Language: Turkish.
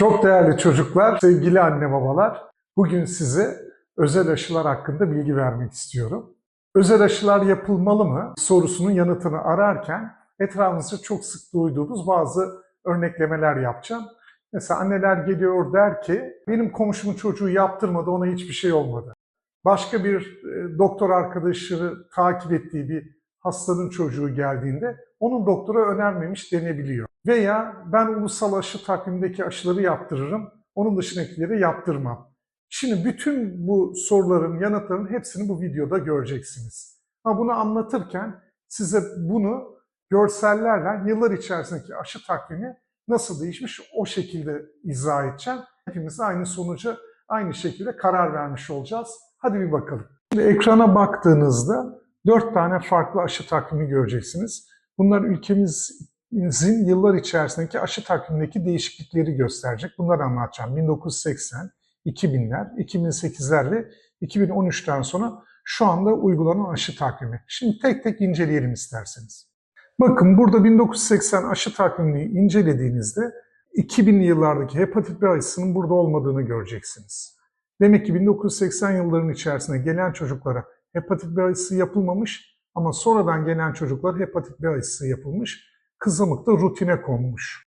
Çok değerli çocuklar, sevgili anne babalar, bugün size özel aşılar hakkında bilgi vermek istiyorum. Özel aşılar yapılmalı mı sorusunun yanıtını ararken etrafımızda çok sık duyduğumuz bazı örneklemeler yapacağım. Mesela anneler geliyor der ki benim komşumun çocuğu yaptırmadı ona hiçbir şey olmadı. Başka bir e, doktor arkadaşı takip ettiği bir hastanın çocuğu geldiğinde onun doktora önermemiş denebiliyor. Veya ben ulusal aşı takvimindeki aşıları yaptırırım, onun dışındakileri yaptırmam. Şimdi bütün bu soruların yanıtlarının hepsini bu videoda göreceksiniz. Ama bunu anlatırken size bunu görsellerle yıllar içerisindeki aşı takvimi nasıl değişmiş o şekilde izah edeceğim. Hepimiz aynı sonuca aynı şekilde karar vermiş olacağız. Hadi bir bakalım. Şimdi ekrana baktığınızda dört tane farklı aşı takvimi göreceksiniz. Bunlar ülkemizin yıllar içerisindeki aşı takvimindeki değişiklikleri gösterecek. Bunları anlatacağım. 1980, 2000'ler, 2008'ler ve 2013'ten sonra şu anda uygulanan aşı takvimi. Şimdi tek tek inceleyelim isterseniz. Bakın burada 1980 aşı takvimini incelediğinizde 2000'li yıllardaki hepatit B aşısının burada olmadığını göreceksiniz. Demek ki 1980 yılların içerisinde gelen çocuklara hepatit B aşısı yapılmamış ama sonradan gelen çocuklara hepatit B aşısı yapılmış. Kızamık da rutine konmuş.